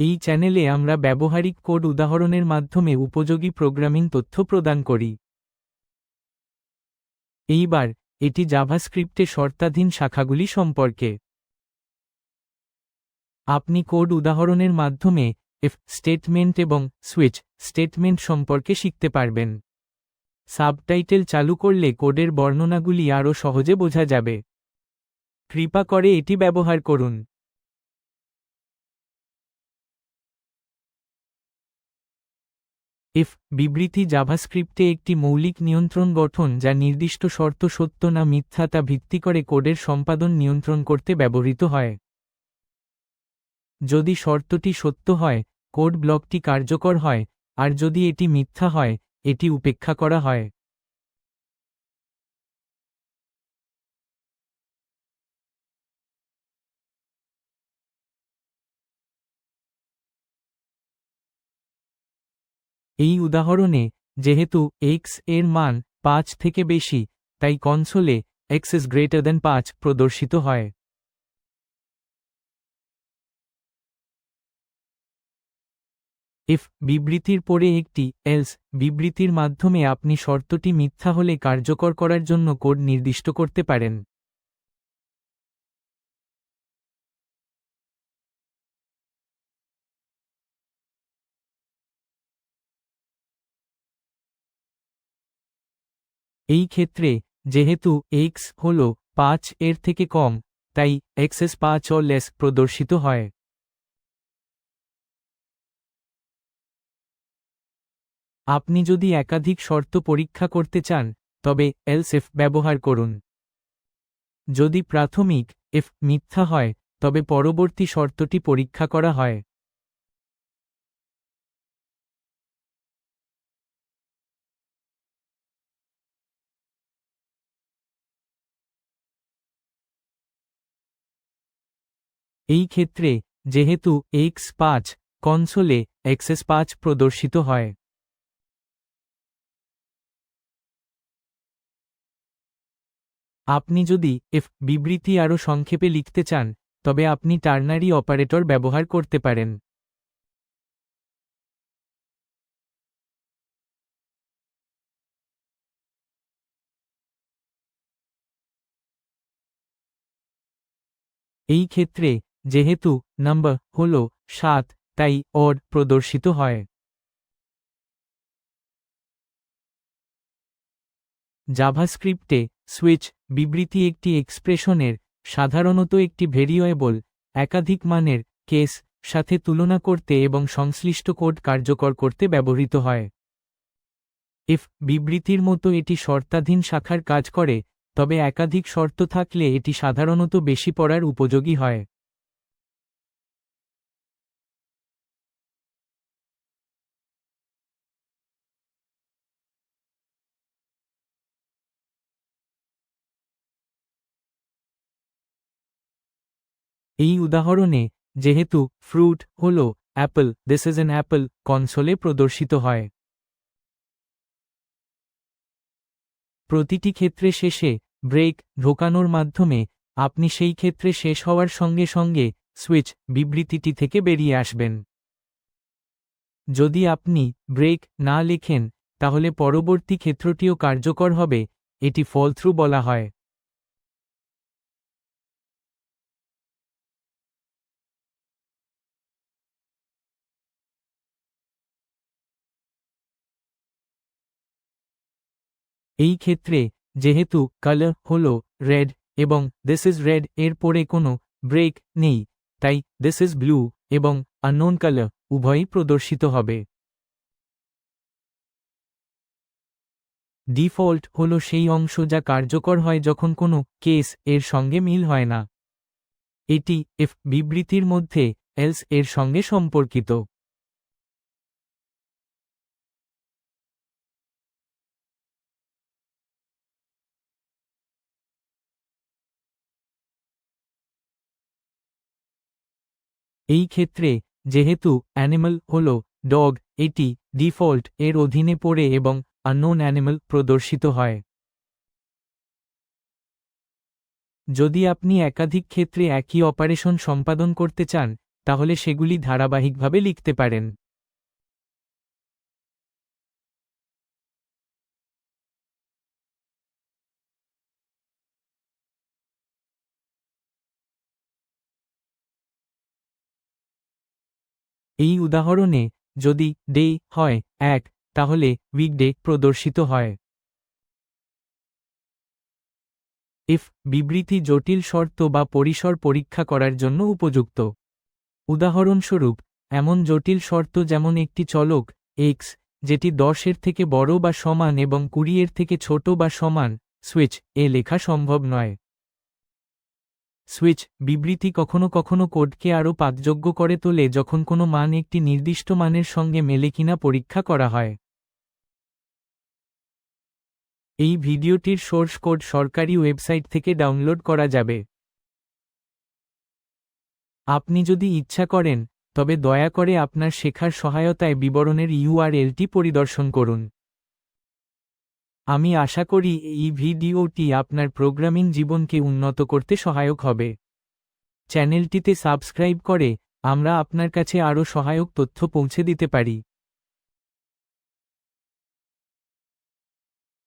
এই চ্যানেলে আমরা ব্যবহারিক কোড উদাহরণের মাধ্যমে উপযোগী প্রোগ্রামিং তথ্য প্রদান করি। এইবার, এটি জাভাস্ক্রিপ্টে শর্তাধীন শাখাগুলি সম্পর্কে। আপনি কোড উদাহরণের মাধ্যমে এফ স্টেটমেন্ট এবং সুইচ স্টেটমেন্ট সম্পর্কে শিখতে পারবেন। সাবটাইটেল চালু করলে কোডের বর্ণনাগুলি আরও সহজে বোঝা যাবে। কৃপা করে এটি ব্যবহার করুন। ইফ বিবৃতি জাভাস্ক্রিপ্টে একটি মৌলিক নিয়ন্ত্রণ গঠন যা নির্দিষ্ট শর্ত সত্য না মিথ্যা তা ভিত্তি করে কোডের সম্পাদন নিয়ন্ত্রণ করতে ব্যবহৃত হয়। যদি শর্তটি সত্য হয়, কোড ব্লকটি কার্যকর হয়, আর যদি এটি মিথ্যা হয়, এটি উপেক্ষা করা হয়। এই উদাহরণে, যেহেতু x এর মান পাঁচ থেকে বেশি, তাই কনসোলে x is greater than পাঁচ প্রদর্শিত হয়। ইফ বিবৃতির পরে একটি এলস বিবৃতির মাধ্যমে আপনি শর্তটি মিথ্যা হলে কার্যকর করার জন্য কোড নির্দিষ্ট করতে পারেন। এই ক্ষেত্রে যেহেতু x হল পাঁচ এর থেকে কম, তাই এক্সএস পাঁচ ও লেস প্রদর্শিত হয়। আপনি যদি একাধিক শর্ত পরীক্ষা করতে চান, তবে এলসেফ ব্যবহার করুন। যদি প্রাথমিক এফ মিথ্যা হয়, তবে পরবর্তী শর্তটি পরীক্ষা করা হয়। এই ক্ষেত্রে, যেহেতু এক্স পাঁচ কনসোলে এক্সেস পাঁচ প্রদর্শিত হয়। আপনি যদি এফ বিবৃতি আরও সংক্ষেপে লিখতে চান, তবে আপনি টার্নারি অপারেটর ব্যবহার করতে পারেন। এই ক্ষেত্রে যেহেতু নাম্বার হল সাত, তাই অড প্রদর্শিত হয়। জাভাস্ক্রিপ্টে সুইচ বিবৃতি একটি এক্সপ্রেশনের সাধারণত একটি ভেরিয়েবল একাধিক মানের কেস সাথে তুলনা করতে এবং সংশ্লিষ্ট কোড কার্যকর করতে ব্যবহৃত হয়। ইফ বিবৃতির মতো এটি শর্তাধীন শাখার কাজ করে, তবে একাধিক শর্ত থাকলে এটি সাধারণত বেশি পড়ার উপযোগী হয়। এই উদাহরণে, যেহেতু ফ্রুট হল apple this is an apple কনসোলে প্রদর্শিত হয়। প্রতিটি ক্ষেত্রে শেষে ব্রেক ঢোকানোর মাধ্যমে আপনি সেই ক্ষেত্রে শেষ হওয়ার সঙ্গে সঙ্গে সুইচ বিবৃতিটি থেকে বেরিয়ে আসবেন। যদি আপনি ব্রেক না লেখেন, তাহলে পরবর্তী ক্ষেত্রটিও কার্যকর হবে, এটি ফল থ্রু বলা হয়। এই ক্ষেত্রে, যেহেতু কালার হল রেড এবং দিস ইজ রেড এর পরে কোনো ব্রেক নেই, তাই দিস ইজ ব্লু এবং আননোন কালার উভয়ই প্রদর্শিত হবে। ডিফল্ট হল সেই অংশ যা কার্যকর হয় যখন কোনো কেস এর সঙ্গে মিল হয় না। এটি এফ বিবৃতির মধ্যে এলস এর সঙ্গে সম্পর্কিত। এই ক্ষেত্রে, যেহেতু অ্যানিমেল হল ডগ এটি ডিফল্ট এর অধীনে পড়ে এবং আননোন অ্যানিমেল প্রদর্শিত হয়। যদি আপনি একাধিক ক্ষেত্রে একই অপারেশন সম্পাদন করতে চান, তাহলে সেগুলি ধারাবাহিকভাবে লিখতে পারেন। এই উদাহরণে যদি ডে হয় এক, তাহলে উইকডে প্রদর্শিত হয়। ইফ বিবৃতি জটিল শর্ত বা পরিসর পরীক্ষা করার জন্য উপযুক্ত। উদাহরণস্বরূপ, এমন জটিল শর্ত যেমন একটি চলক এক্স যেটি দশের থেকে বড় বা সমান এবং কুড়িয়ের থেকে ছোট বা সমান সুইচ এ লেখা সম্ভব নয়। সুইচ বিবৃতি কখনো কখনো কোডকে আরও পাঠযোগ্য করে তোলে যখন কোনো মান একটি নির্দিষ্ট মানের সঙ্গে মেলে কিনা পরীক্ষা করা হয়। এই ভিডিওটির সোর্স কোড সরকারি ওয়েবসাইট থেকে ডাউনলোড করা যাবে। আপনি যদি ইচ্ছা করেন, তবে দয়া করে আপনার শেখার সহায়তায় বিবরণের ইউআরএলটি পরিদর্শন করুন। আমি আশা করি এই ভিডিওটি আপনার প্রোগ্রামিং জীবনকে উন্নত করতে সহায়ক হবে। চ্যানেলটিতে সাবস্ক্রাইব করে আমরা আপনার কাছে আরও সহায়ক তথ্য পৌঁছে দিতে পারি।